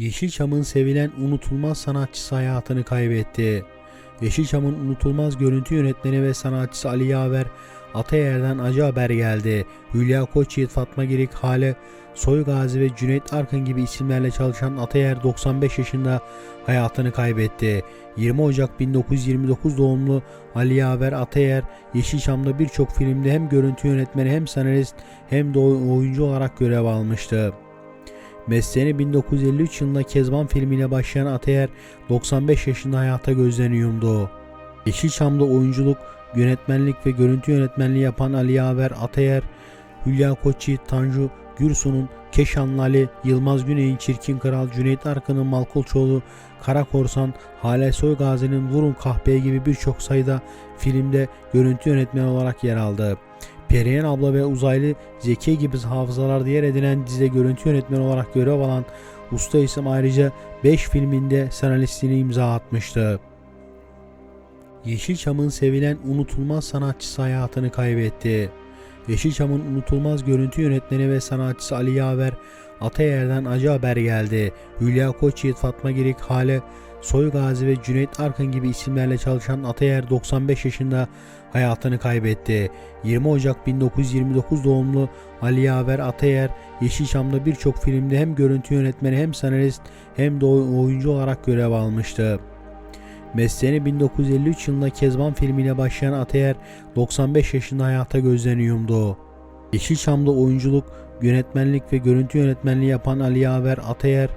Yeşilçam'ın sevilen unutulmaz sanatçısı hayatını kaybetti. Yeşilçam'ın unutulmaz görüntü yönetmeni ve sanatçısı Ali Yaver Atayer'den acı haber geldi. Hülya Koçyiğit, Fatma Girik, Hale Soygazi ve Cüneyt Arkın gibi isimlerle çalışan Atayer 95 yaşında hayatını kaybetti. 20 Ocak 1929 doğumlu Ali Yaver Atayer, Yeşilçam'da birçok filmde hem görüntü yönetmeni hem senarist hem de oyuncu olarak görev almıştı. Mesleğine 1953 yılında Kezban filmiyle başlayan Atayer 95 yaşında hayata gözlerini yumdu. Yeşilçam'da oyunculuk, yönetmenlik ve görüntü yönetmenliği yapan Ali Yaver Atayer, Hülya Koçyiğit, Tanju Gürsu'nun Keşanlı Ali, Yılmaz Güney'in Çirkin Kral, Cüneyt Arkın'ın Malkolçoğlu, Kara Korsan, Hale Soygazi'nin Vurun Kahpeye gibi birçok sayıda filmde görüntü yönetmeni olarak yer aldı. Perihan abla ve uzaylı Zeki gibi hafızalarda yer edinen dizide görüntü yönetmeni olarak görev alan usta isim ayrıca 5 filminde senaristliğini imza atmıştı. Yeşilçam'ın sevilen unutulmaz sanatçısı hayatını kaybetti. Yeşilçam'ın unutulmaz görüntü yönetmeni ve sanatçısı Ali Yaver Atayer'den acı haber geldi. Hülya Koçyiğit, Fatma Girik, Hale Soygazi ve Cüneyt Arkın gibi isimlerle çalışan Atayer 95 yaşında hayatını kaybetti. 20 Ocak 1929 doğumlu Ali Yaver Atayer, Yeşilçam'da birçok filmde hem görüntü yönetmeni hem senarist hem de oyuncu olarak görev almıştı. Mesleğine 1953 yılında Kezban filmiyle başlayan Atayer 95 yaşında hayata gözlerini yumdu. Yeşilçam'da oyunculuk, yönetmenlik ve görüntü yönetmenliği yapan Ali Yaver Atayer,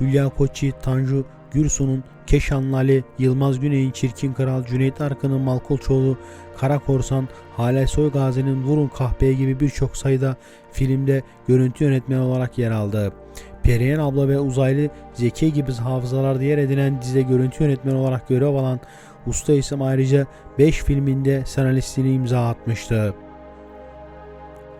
Hülya Koçyiğit, Tanju Gürsu'nun Keşanlı Ali, Yılmaz Güney'in Çirkin Kral, Cüneyt Arkın'ın Malkolçoğlu, Kara Korsan, Hale Soygazi'nin Vurun Kahpeye gibi birçok sayıda filmde görüntü yönetmeni olarak yer aldı. Perihan abla ve uzaylı Zeki gibi hafızalarda yer edinen dizide görüntü yönetmeni olarak görev alan usta isim ayrıca 5 filminde senaristliğini imza atmıştı.